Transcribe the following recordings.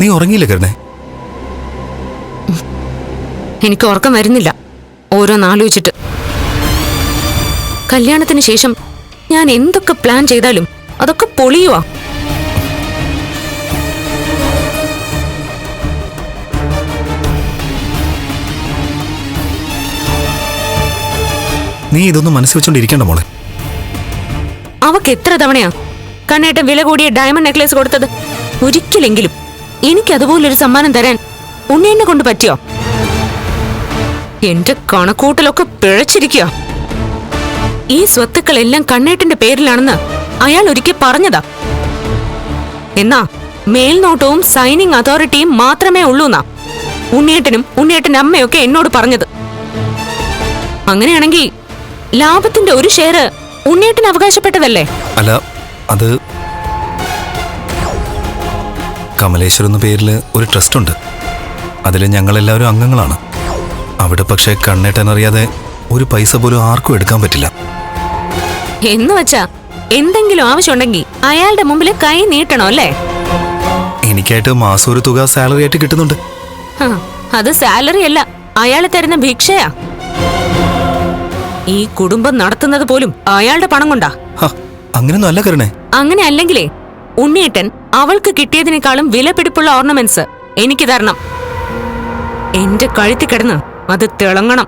നീ ഉറങ്ങിയില്ല കരുണേ? എനിക്ക് ഉറക്കം വരുന്നില്ല. ഓരോന്നാലോചിച്ചിട്ട് കല്യാണത്തിന് ശേഷം ഞാൻ എന്തൊക്കെ പ്ലാൻ ചെയ്താലും അതൊക്കെ പൊളിയുവാ. നീ ഇതൊന്നും മനസ്സിൽ വെച്ചോണ്ടിരിക്കണ്ട മോളെ. അവക്ക് എത്ര തവണയാ കണ്ണേട്ടൻ വില കൂടിയ ഡയമണ്ട് നെക്ലേസ് കൊടുത്തത്? ഒരിക്കലെങ്കിലും. എനിക്ക് അതുപോലൊരു സമ്മാനം തരാൻ ഉണ്ണിയെന്നെ കൊണ്ട് പറ്റിയോ? എന്റെ കണക്കൂട്ടലൊക്കെ പിഴച്ചിരിക്കുക ഈ സ്വത്തുക്കളെല്ലാം കണ്ണേട്ടന്റെ പേരിലാണെന്ന് അയാൾ ഒരിക്കൽ പറഞ്ഞതാ. എന്നാ മേൽനോട്ടവും സൈനിങ് അതോറിറ്റിയും മാത്രമേ ഉള്ളൂന്നാ? ഉണ്ണിയേട്ടനും ഉണ്ണിയേട്ടന്റെ അമ്മയൊക്കെ എന്നോട് പറഞ്ഞത്. അങ്ങനെയാണെങ്കിൽ ലാഭത്തിന്റെ ഒരു ഷെയർ ഉണ്ണിയേട്ടൻ അവകാശപ്പെട്ടതല്ലേ? അല്ല അത് കമലേശ്വർ എന്ന പേരിൽ ഒരു ട്രസ്റ്റ് ഉണ്ട് അതിൽ ഞങ്ങളെല്ലാവരും അംഗങ്ങളാണ്. അവിടെ പക്ഷേ കണ്ണേട്ടനറിയാതെ ഒരു പൈസ പോലും ആർക്കും എടുക്കാൻ പറ്റില്ല. എന്ന് വെച്ചാ എന്തെങ്കിലും ആവശ്യമുണ്ടെങ്കിൽ അയാളുടെ മുമ്പിൽ കൈ നീട്ടണോ അല്ലേ? എനിക്കായിട്ട് മാസം ഒരു തുക സാലറി ആയിട്ട് കിട്ടുന്നുണ്ട്. ആ, അത് സാലറി അല്ല അയാൾ തരുന്ന ഭിക്ഷയാ. ഈ കുടുംബം നടത്തുന്നത് പോലും അയാളുടെ പണം കൊണ്ടാ. ഹ, അങ്ങനെയൊന്നും അല്ല കരുണേ. അങ്ങനെ അല്ലെങ്കിലേ ഉണ്ണിയേട്ടൻ അവൾക്ക് കിട്ടിയതിനേക്കാളും വിലപിടിപ്പുള്ള ഓർണമെന്റ്സ് എനിക്ക് തരണം. എന്റെ കഴുത്തി കിടന്ന് അത് തിളങ്ങണം.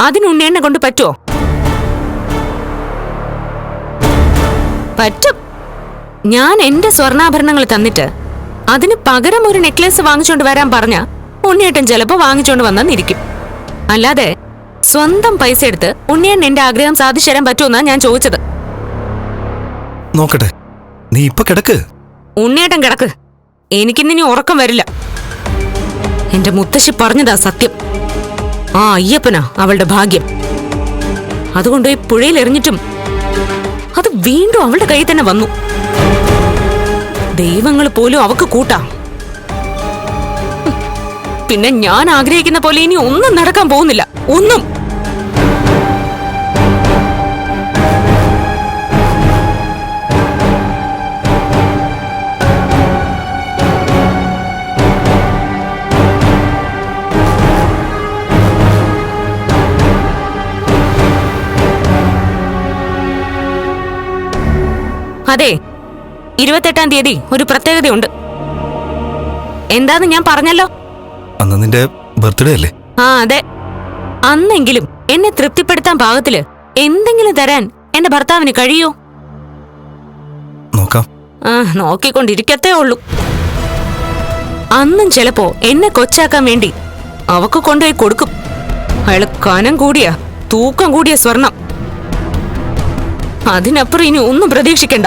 അതിന് ഉണ്ണിയെണ്ണ കൊണ്ട് പറ്റോ പറ്റും. ഞാൻ എന്റെ സ്വർണാഭരണങ്ങൾ തന്നിട്ട് അതിന് പകരം ഒരു നെക്ലേസ് വാങ്ങിച്ചോണ്ട് വരാൻ പറഞ്ഞ ഉണ്ണിയേട്ടൻ ചിലപ്പോ വാങ്ങിച്ചോണ്ട് വന്നെന്നിരിക്കും. അല്ലാതെ സ്വന്തം പൈസ എടുത്ത് ഉണ്ണിയേട്ടൻ എന്റെ ആഗ്രഹം സാധിച്ചു തരാൻ പറ്റുമെന്നാ ഞാൻ ചോദിച്ചത്. നോക്കട്ടെ. നീ ഇപ്പൊ കിടക്ക്. ഉണ്ണിയേട്ടൻ കിടക്ക്. എനിക്കിന്നിനി ഉറക്കം വരില്ല. എന്റെ മുത്തശ്ശി പറഞ്ഞതാ സത്യം. ആ അയ്യപ്പനാ അവളുടെ ഭാഗ്യം. അതുകൊണ്ടുപോയി പുഴയിൽ എറിഞ്ഞിട്ടും അത് വീണ്ടും അവളുടെ കയ്യിൽ തന്നെ വന്നു. ദൈവങ്ങൾ പോലും അവക്ക് കൂട്ടാ. പിന്നെ ഞാൻ ആഗ്രഹിക്കുന്ന പോലെ ഇനി ഒന്നും നടക്കാൻ പോകുന്നില്ല. ഒന്നും. അതെ ഇരുപത്തെട്ടാം തീയതി ഒരു പ്രത്യേകതയുണ്ട്. എന്താന്ന് ഞാൻ പറഞ്ഞല്ലോ? അന്ന് നിന്റെ ബർത്ത്ഡേ അല്ലേ? ആ അതെ. അന്നെങ്കിലും എന്നെ തൃപ്തിപ്പെടുത്താൻ പാകത്തിൽ എന്തെങ്കിലും തരാൻ എന്റെ ഭർത്താവിന് കഴിയോ? നോക്കാം. ആ നോക്കിക്കൊണ്ടിരിക്കത്തേ ഉള്ളൂ. അന്നും ചിലപ്പോ എന്നെ കൊച്ചാക്കാൻ വേണ്ടി അവക്ക് കൊണ്ടുപോയി കൊടുക്കും. അയാൾ കനം കൂടിയ തൂക്കം കൂടിയ സ്വർണം. അതിനപ്പുറം ഇനി ഒന്നും പ്രതീക്ഷിക്കണ്ട.